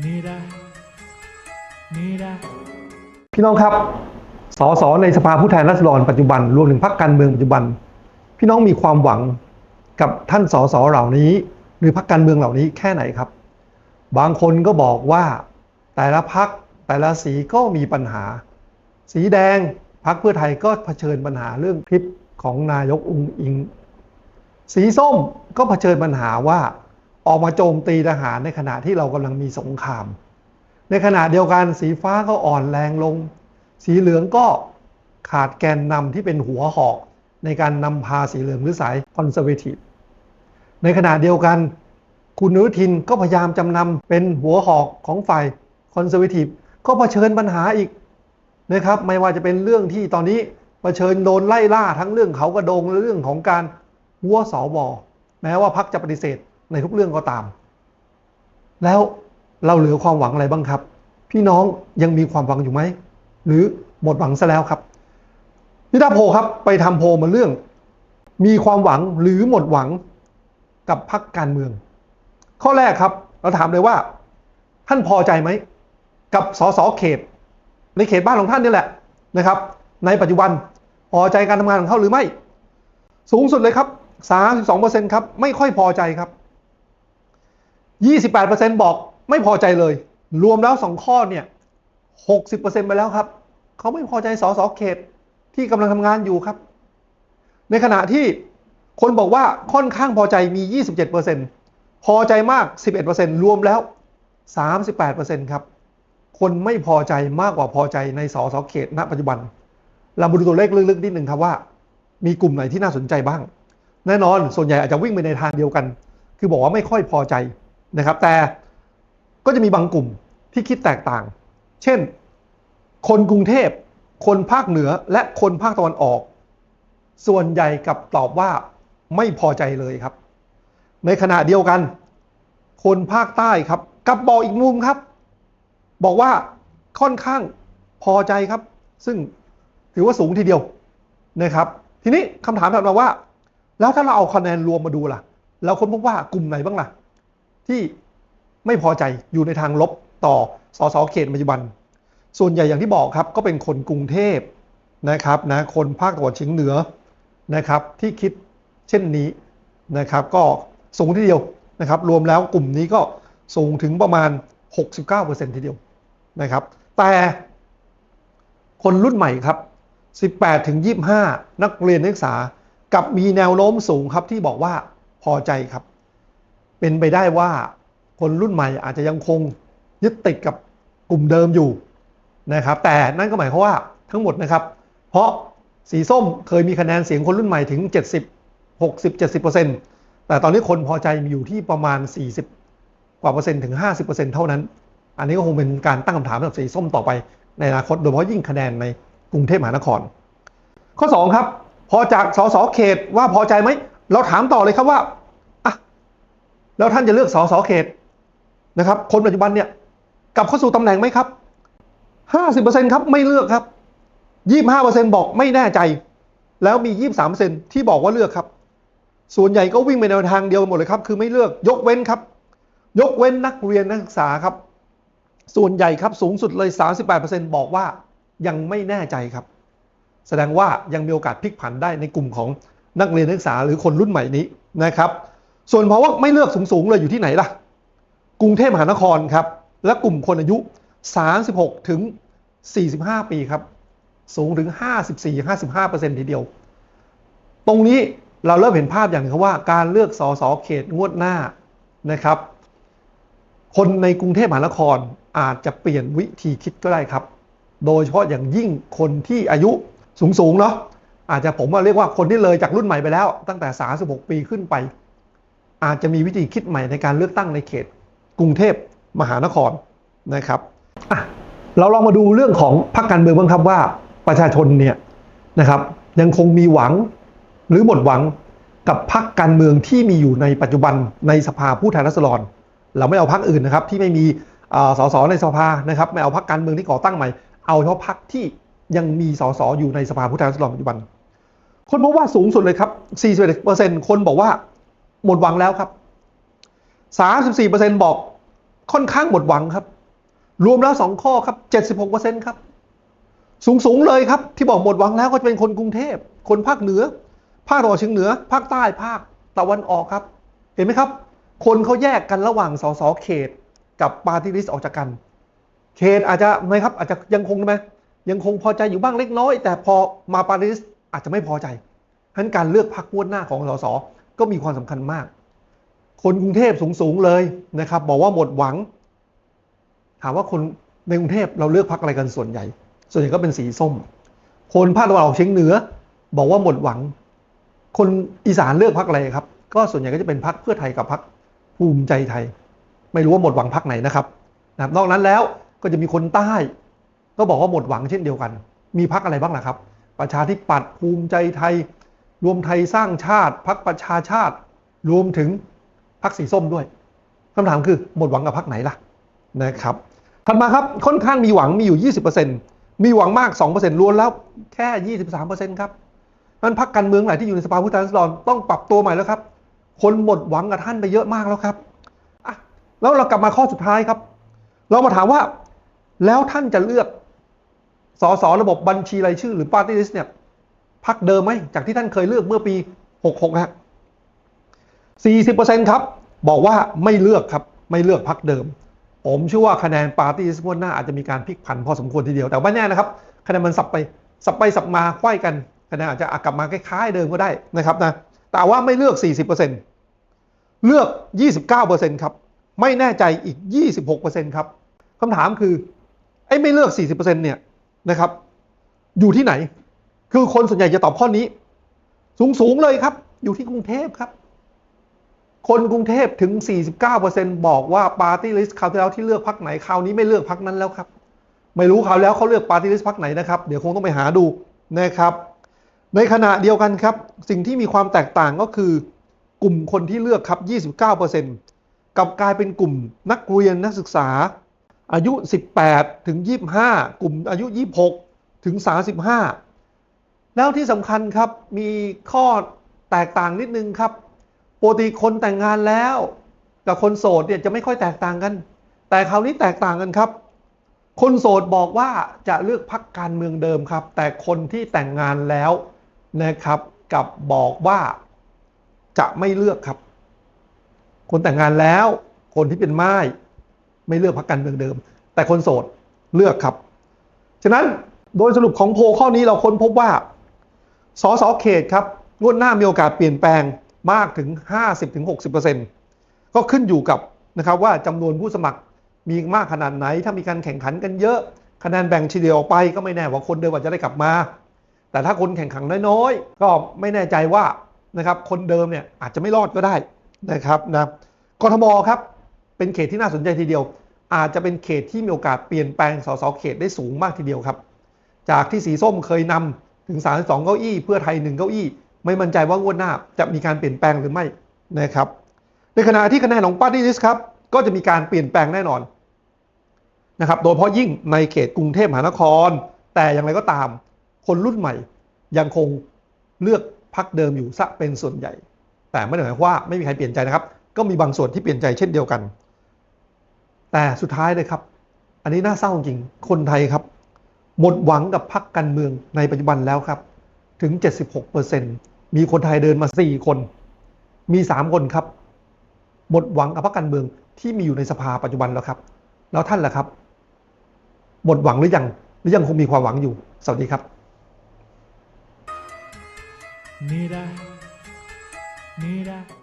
Mira, mira. พี่น้องครับสสในสภาผู้แทนราษฎรปัจจุบันรวมถึงพรรคการเมืองปัจจุบัน พี่น้องมีความหวังกับท่านสสเหล่านี้ หรือพรรคการเมืองเหล่านี้แค่ไหนครับ บางคนก็บอกว่าแต่ละพรรคแต่ละสีก็มีปัญหา สีแดงพรรคเพื่อไทยก็เผชิญปัญหาเรื่องคลิปของนายกอุงอิง สีส้มก็เผชิญปัญหาว่า ออกมาโจมตีทหารในขณะที่เรากำลังมีสงคราม ในขณะเดียวกันสีฟ้าก็อ่อนแรงลง สีเหลืองก็ขาดแกนนำที่เป็นหัวหอก ในการนำพาสีเหลืองหรือสายคอนเซอร์เวทีฟในขณะเดียวกัน คุณนุทินก็พยายามจำนำเป็นหัวหอกของฝ่ายคอนเซอร์เวทีฟก็เผชิญปัญหาอีกนะครับ ไม่ว่าจะเป็นเรื่องที่ตอนนี้เผชิญโดนไล่ล่าทั้งเรื่องเขากระโดงและเรื่องของการหัวสวแม้ว่าพักจะปฏิเสธ ในทุกเรื่องก็ตาม แล้วเราเหลือความหวังอะไรบ้างครับ พี่น้องยังมีความหวังอยู่ไหม หรือหมดหวังซะแล้วครับนิดาโพลครับไปทำโพลมาเรื่อง มีความหวังหรือหมดหวังกับพรรคการเมือง ข้อแรกครับ เราถามเลยว่า ท่านพอใจไหม กับสสเขต ในเขตบ้านของท่านนี่แหละนะครับ ในปัจจุบันพอใจการทำงานของเขาหรือไม่ สูงสุดเลยครับ 32%ครับ ไม่ค่อยพอใจครับ 28%บอกไม่พอใจเลย รวมแล้ว 2 ข้อเนี่ย 60%ไปแล้วครับ เขาไม่พอใจสสเขตที่กำลังทำงานอยู่ครับ ในขณะที่คนบอกว่าค่อนข้างพอใจมี 27%พอใจมาก 11%รวมแล้ว 38%ครับ คนไม่พอใจมากกว่าพอใจในสสเขตณ ปัจจุบัน เรามาดูตัวเลขลึกๆนิดหนึ่งครับว่า มีกลุ่มไหนที่น่าสนใจบ้าง แน่นอนส่วนใหญ่อาจจะวิ่งไปในทางเดียวกัน คือบอกว่าไม่ค่อยพอใจ นะครับ แต่ก็จะมีบางกลุ่มที่คิดแตกต่าง เช่น คนกรุงเทพ คนภาคเหนือและคนภาคตะวันออก ส่วนใหญ่กับตอบว่าไม่พอใจเลยครับ ในขณะเดียวกัน คนภาคใต้ครับกับบอกอีกมุมครับ บอกว่าค่อนข้างพอใจครับ ซึ่งถือว่าสูงทีเดียวนะครับ ทีนี้คำถามถัดมาว่า แล้วถ้าเราเอาคะแนนรวมมาดูล่ะ เราค้นพบว่ากลุ่มไหนบ้างล่ะ ที่ไม่พอใจอยู่ในทางลบต่อสสเขตปัจจุบัน ส่วนใหญ่อย่างที่บอกครับก็เป็นคนกรุงเทพนะครับนะคนภาคตะวันเฉียงเหนือนะครับ ที่คิดเช่นนี้นะครับ ก็สูงทีเดียวนะครับ รวมแล้วกลุ่มนี้ก็สูงถึงประมาณ 69%ทีเดียวนะครับ แต่คนรุ่นใหม่ครับ 18ถึง25 นักเรียนนักศึกษากับมีแนวโน้มสูงครับที่บอกว่าพอใจครับ เป็นไปได้ว่าคนรุ่นใหม่อาจจะยังคงยึดติดกับกลุ่มเดิมอยู่นะครับ แต่นั่นก็หมายความว่าทั้งหมดนะครับ เพราะสีส้มเคยมีคะแนนเสียงคนรุ่นใหม่ถึง 70 60 70 แต่ตอนนี้คนพอใจมีอยู่ที่ประมาณ 40 กว่าเปอร์เซ็นต์ถึง 50เท่านั้น อันนี้ก็คงเป็นการตั้งคำถามสำหรับสีส้มต่อไปในอนาคตโดยเฉพาะยิ่งคะแนนในกรุงเทพมหานคร ข้อ 2 ครับ พอจากสสเขตว่าพอใจไหม เราถามต่อเลยครับว่า แล้วท่านจะเลือกสสเขตนะครับ คนปัจจุบันเนี่ยกลับเข้าสู่ตำแหน่งไหมครับ50%ครับไม่เลือกครับ25%บอกไม่แน่ใจ แล้วมี23%ที่บอกว่าเลือกครับ ส่วนใหญ่ก็วิ่งไปในทางเดียวหมดเลยครับ คือไม่เลือกยกเว้นครับ ยกเว้นนักเรียนนักศึกษาครับ ส่วนใหญ่ครับสูงสุดเลย 38%บอกว่ายังไม่แน่ใจครับ แสดงว่ายังมีโอกาสพลิกผันได้ในกลุ่มของนักเรียนนักศึกษาหรือคนรุ่นใหม่นี้นะครับ ส่วนเพราะว่าไม่เลือกสูงๆเลยอยู่ที่ไหนล่ะ กรุงเทพมหานครครับ และกลุ่มคนอายุ 36 ถึง 45 ปีครับ สูงถึง 54-55%ทีเดียว ตรงนี้เราเริ่มเห็นภาพอย่างหนึงครับว่าการเลือกสสเขตงวดหน้านะครับ คนในกรุงเทพมหานครอาจจะเปลี่ยนวิธีคิดก็ได้ครับ โดยเฉพาะอย่างยิ่งคนที่อายุสูงๆเนาะอาจจะผมว่าเรียกว่าคนที่เลยจากรุ่นใหม่ไปแล้ว ตั้งแต่ 36 ปีขึ้นไป อาจจะมีวิธีคิดใหม่ในการเลือกตั้งในเขต กรุงเทพมหานครนะครับอะเราลองมาดูเรื่องของพรรคการเมืองบ้างครับว่าประชาชนเนี่ยนะครับ ยังคงมีหวังหรือหมดหวังกับพรรคการเมืองที่มีอยู่ในปัจจุบันในสภาผู้แทนราษฎร เราไม่เอาพรรคอื่นนะครับ ที่ไม่มีสสในสภานะครับ ไม่เอาพรรคการเมืองที่ก่อตั้งใหม่ เอาเฉพาะพรรคที่ยังมีสสอยู่ในสภาผู้แทนราษฎรปัจจุบัน คนพบว่าสูงสุดเลยครับ 41%คนบอกว่า หมดหวังแล้วครับ 34%บอกค่อนข้างหมดหวังครับ รวมแล้วสองข้อครับเจ็ดสิบหกเปอร์เซ็นครับ สูงสูงเลยครับ ที่บอกหมดหวังแล้วก็จะเป็นคนกรุงเทพ คนภาคเหนือ ภาคตะวันออกเฉียงเหนือ ภาคใต้ภาคตะวันออกครับ เห็นไหมครับ คนเขาแยกกันระหว่างสสเขต กับปาร์ตี้ลิสต์ออกจากกัน เขตอาจจะไหมครับ อาจจะยังคงไหมยังคงพอใจอยู่บ้างเล็กน้อย แต่พอมาปาร์ตี้ลิสต์อาจจะไม่พอใจฉะนั้นการเลือกพรรคงวดหน้าของสส ก็มีความสำคัญมาก คนกรุงเทพสูงๆเลยนะครับ บอกว่าหมดหวัง ถามว่าคนในกรุงเทพเราเลือกพรรคอะไรกันส่วนใหญ่ ส่วนใหญ่ก็เป็นสีส้ม คนภาคตะวันออกเฉียงเหนือ บอกว่าหมดหวัง คนอีสานเลือกพรรคอะไรครับ ก็ส่วนใหญ่ก็จะเป็นพรรคเพื่อไทยกับพรรคภูมิใจไทย ไม่รู้ว่าหมดหวังพรรคไหนนะครับนะนอกนั้นแล้วก็จะมีคนใต้ ก็บอกว่าหมดหวังเช่นเดียวกัน มีพรรคอะไรบ้างล่ะครับ ประชาธิปัตย์ภูมิใจไทย รวมไทยสร้างชาติพรรคประชาชาติ รวมถึงพรรคสีส้มด้วยคำถามคือหมดหวังกับพรรคไหนล่ะนะครับถัดมาครับค่อนข้างมีหวังมีอยู่ 20%มีหวังมาก 2%รวมแล้วแค่ 23%ครับนั้นพรรคการเมืองไหนที่อยู่ในสภาผู้แทนราษฎรต้องปรับตัวใหม่แล้วครับ คนหมดหวังกับท่านไปเยอะมากแล้วครับอะแล้วเรากลับมาข้อสุดท้ายครับ เรามาถามว่าแล้วท่านจะเลือกสสระบบบัญชีรายชื่อหรือ Party List เนี่ย พักเดิมไหมจากที่ท่านเคยเลือกเมื่อปี 66นะ40%ครับ บอกว่าไม่เลือกครับไม่เลือกพักเดิม ผมเชื่อว่าคะแนน Party List งวดหน้าอาจจะมีการพลิกผันพอสมควรทีเดียวแต่ไม่แน่นะครับคะแนนมันสับไปสับไปสับมาควยกันคะแนนอาจจะกลับมาคล้ายๆเดิมก็ได้นะครับนะแต่ว่าไม่เลือก 40%เลือก 29%ครับไม่แน่ใจอีก 26%ครับคำถามคือไอ้ไม่เลือก 40%เนี่ยนะครับอยู่ที่ไหน คือคนส่วนใหญ่จะตอบข้อนี้สูงสูงๆเลยครับ อยู่ที่กรุงเทพครับ คนกรุงเทพถึง 49%บอกว่าปาร์ตี้ลิสต์คราวที่แล้วที่เลือกพักไหนคราวนี้ไม่เลือกพักนั้นแล้วครับ ไม่รู้คราวแล้วเขาเลือกปาร์ตี้ลิสต์พักไหนนะครับ เดี๋ยวคงต้องไปหาดูนะครับ ในขณะเดียวกันครับ สิ่งที่มีความแตกต่างก็คือกลุ่มคนที่เลือกครับ 29%กับกลายเป็นกลุ่มนักเรียนนักศึกษา อายุ 18 ถึง 25 กลุ่มอายุ 26 ถึง 35 แล้วที่สำคัญครับมีข้อแตกต่างนิดนึงครับปกติคนแต่งงานแล้ว กับคนโสดเนี่ยจะไม่ค่อยแตกต่างกัน แต่คราวนี้แตกต่างกันครับ คนโสดบอกว่าจะเลือกพักการเมืองเดิมครับ แต่คนที่แต่งงานแล้วนะครับกับบอกว่าจะไม่เลือกครับ คนแต่งงานแล้ว คนที่เป็นไม้ไม่เลือกพักการเมืองเดิม แต่คนโสดเลือกครับ ฉะนั้นโดยสรุปของโพลข้อนี้เราค้นพบว่า สสเขตครับงวดหน้ามีโอกาสเปลี่ยนแปลงมากถึง 50-60%ก็ขึ้นอยู่กับนะครับว่าจำนวนผู้สมัครมีมากขนาดไหน ถ้ามีการแข่งขันกันเยอะ คะแนนแบ่งเฉลี่ยออกไปก็ไม่แน่ว่าคนเดิมอาจจะได้กลับมา แต่ถ้าคนแข่งขันน้อยๆ ก็ไม่แน่ใจว่านะครับคนเดิมเนี่ยอาจจะไม่รอดก็ได้นะครับนะกทมครับเป็นเขตที่น่าสนใจทีเดียว อาจจะเป็นเขตที่มีโอกาสเปลี่ยนแปลงสสเขตได้สูงมากทีเดียวครับ จากที่สีส้มเคยนำ ถึง 32 เก้าอี้เพื่อไทย 1 เก้าอี้ ไม่มั่นใจว่างวดหน้าจะมีการเปลี่ยนแปลงหรือไม่นะครับ ในขณะที่คะแนนของปาร์ตี้ลิสต์ครับก็จะมีการเปลี่ยนแปลงแน่นอนนะครับโดยเฉพาะยิ่งในเขตกรุงเทพมหานคร แต่อย่างไรก็ตามคนรุ่นใหม่ยังคงเลือกพักเดิมอยู่ซะเป็นส่วนใหญ่ แต่ไม่ได้หมายว่าไม่มีใครเปลี่ยนใจนะครับ ก็มีบางส่วนที่เปลี่ยนใจเช่นเดียวกัน แต่สุดท้ายเลยครับ อันนี้น่าเศร้าจริงคนไทยครับ หมดหวังกับพรรคการเมืองในปัจจุบันแล้วครับ ถึง 76%มีคนไทยเดินมา 4 คน มี 3 คนครับ หมดหวังกับพรรคการเมืองที่มีอยู่ในสภาปัจจุบันแล้วครับ แล้วท่านล่ะครับ หมดหวังหรือยังหรือยังคงมีความหวังอยู่ สวัสดีครับ Mira, mira.